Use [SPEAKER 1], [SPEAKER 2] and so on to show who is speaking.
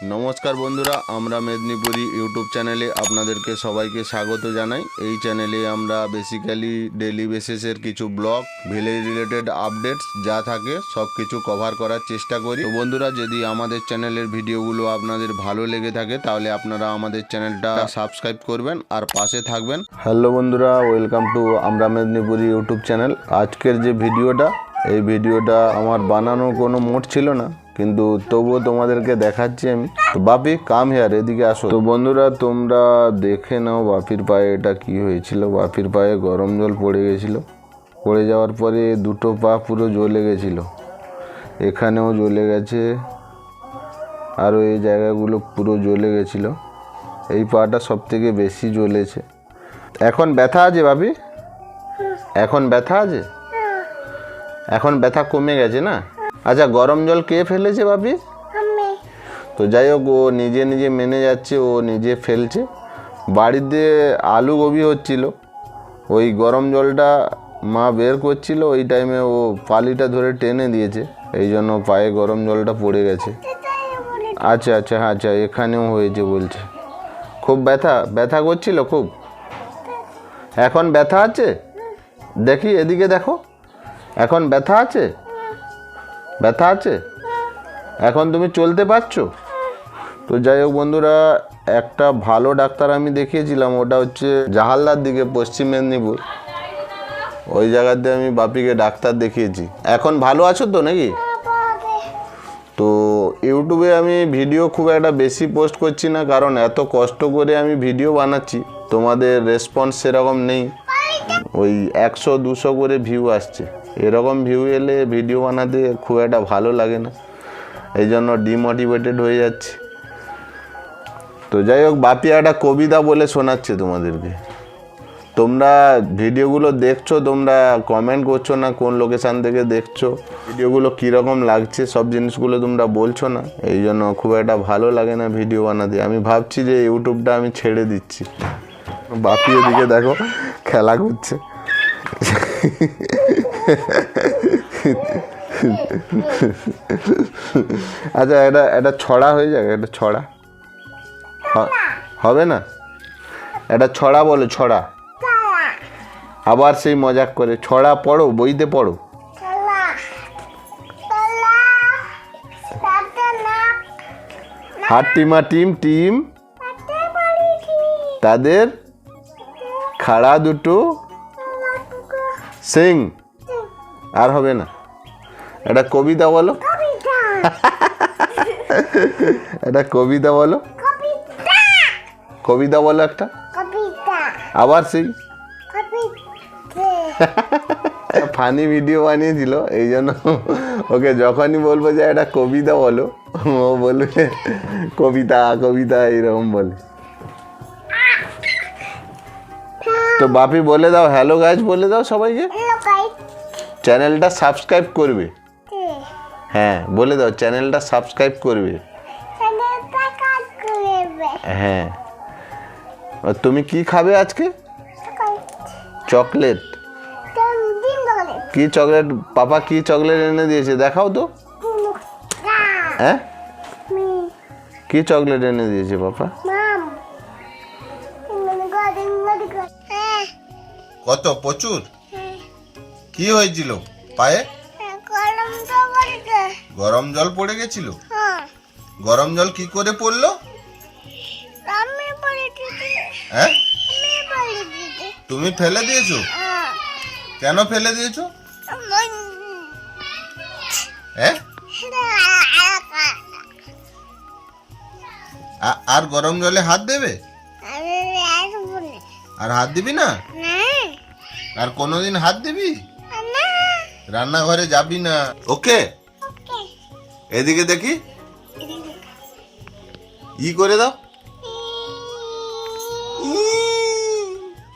[SPEAKER 1] নমস্কার বন্ধুরা, আমরা মেদিনীপুরি ইউটিউব চ্যানেলে আপনাদেরকে সবাইকে স্বাগত জানাই। এই চ্যানেলে আমরা বেসিক্যালি ডেলি বেসিসের কিছু ব্লগ ভিলেজ রিলেটেড আপডেটস যা থাকে সব কিছু কভার করার চেষ্টা করি। তো বন্ধুরা, যদি আমাদের চ্যানেলের ভিডিওগুলো আপনাদের ভালো লেগে থাকে, তাহলে আপনারা আমাদের চ্যানেলটা সাবস্ক্রাইব করবেন আর পাশে থাকবেন। হ্যালো বন্ধুরা ওয়েলকাম টু আমরা মেদিনীপুরি ইউটিউব চ্যানেল। আজকের যে ভিডিওটা, এই ভিডিওটা আমার বানানোর কোনো মোড ছিল না। কিন্তু তবুও তোমাদেরকে দেখাচ্ছি আমি। তো বাপি কাম হেয়ার এদিকে আসো। তো বন্ধুরা, তোমরা দেখে নাও বাপির পায়ে এটা কি হয়েছিল। বাপির পায়ে গরম জল পড়ে গেছিল। পড়ে যাওয়ার পরে দুটো পা পুরো জ্বলে গেছিল। এখানেও জ্বলে গেছে। আরও এই জায়গাগুলো পুরো জ্বলে গেছিল। এই পাটা সব থেকে বেশি জ্বলেছে। এখন ব্যথা আছে বাপি? এখন ব্যথা আছে? এখন ব্যথা কমে গেছে না? আচ্ছা গরম জল কে ফেলেছে বাপি
[SPEAKER 2] আমি।
[SPEAKER 1] তো যাই হোক ও নিজে নিজে মেনে যাচ্ছে ও নিজে ফেলছে। বাড়িতে আলু গোবি হচ্ছিল। ওই গরম জলটা মা বের করছিল ওই টাইমে ও পালিটা ধরে টেনে দিয়েছে। এই জন্য পায়ে গরম জলটা পড়ে গেছে। আচ্ছা আচ্ছা আচ্ছা এখানেও হয়েছে বলছে। খুব ব্যথা ব্যথা করছিল খুব? এখন ব্যথা আছে? দেখি এদিকে দেখো। এখন ব্যথা আছে? ব্যথা আছে? এখন তুমি চলতে পারছ? তো যাই হোক বন্ধুরা, একটা ভালো ডাক্তার আমি দেখিয়েছিলাম, ওটা হচ্ছে জাহালদার দিকে, পশ্চিম মেদিনীপুর। ওই জায়গাতে আমি বাপিকে ডাক্তার দেখিয়েছি। এখন ভালো আছো তো নাকি? তো ইউটিউবে আমি ভিডিও খুব একটা বেশি পোস্ট করছি না, কারণ এত কষ্ট করে আমি ভিডিও বানাচ্ছি, তোমাদের রেসপন্স সেরকম নেই। ওই একশো, দুশো করে ভিউ আসছে। এরকম ভিউ এলে ভিডিও বানাতে খুব একটা ভালো লাগে না। এই জন্য ডিমোটিভেটেড হয়ে যাচ্ছে। তো যাই হোক বাপি একটা কবিতা বলে শোনাচ্ছে তোমাদেরকে। তোমরা ভিডিওগুলো দেখছ, তোমরা কমেন্ট করছ না, কোন লোকেশান থেকে দেখছ ভিডিওগুলো কীরকম লাগছে, সব জিনিসগুলো তোমরা বলছো না। এই জন্য খুব একটা ভালো লাগে না ভিডিও বানাতে। আমি ভাবছি যে ইউটিউবটা আমি ছেড়ে দিচ্ছি। বাপি এদিকে দেখো, খেলা করছে। আচ্ছা এটা এটা ছড়া হয়ে যাবে, এটা ছড়া। হবে না? এটা ছড়া বলো, ছড়া। আবার সেই মজাক করে, ছড়া পড়ো, বইতে পড়ো। হাট্টিমা টিম টিম। তাদের খাড়া দুটো। সিং। আর হবে না। একটা কবিতা বলো। একটা কবিতা বলো।
[SPEAKER 2] কবিতা।
[SPEAKER 1] বলো একটা। আবার সেই। ফানি ভিডিও বানিয়েছিল এই জন্য ওকে যখনই বলব যে একটা কবিতা বলো ও বলবে কবিতা কবিতা এরকম বলে। তো বাপি বলে দাও হ্যালো গাইজ বলে দাও সবাইকে। চ্যানেলটা সাবস্ক্রাইব করবে। হ্যাঁ বলে দাও চ্যানেলটা সাবস্ক্রাইব করবে। হ্যাঁ। তুমি কি খাবে আজকে? চকলেট। কি চকলেট? পাপা কি চকলেট এনে দিয়েছে? দেখাও তো। হ্যাঁ? কি চকলেট এনে দিয়েছে পাপা?
[SPEAKER 2] হ্যাঁ।
[SPEAKER 1] কত? প্রচুর? কি হয়েছিল? পায়ে?
[SPEAKER 2] গরম
[SPEAKER 1] জল পড়ে গেছিল?
[SPEAKER 2] হ্যাঁ।
[SPEAKER 1] গরম জল কি করে পড়ল? হ্যাঁ? তুমি ফেলে দিয়েছ?
[SPEAKER 2] হ্যাঁ।
[SPEAKER 1] কেন ফেলে দিয়েছ? হ্যাঁ? আর গরম জলে হাত দেবে? আর হাত দিবি না। আর কোনোদিন হাত দিবি? রান্নাঘরে যাবি না? ওকে?
[SPEAKER 2] ওকে।
[SPEAKER 1] এদিকে দেখি। ই করে দাও।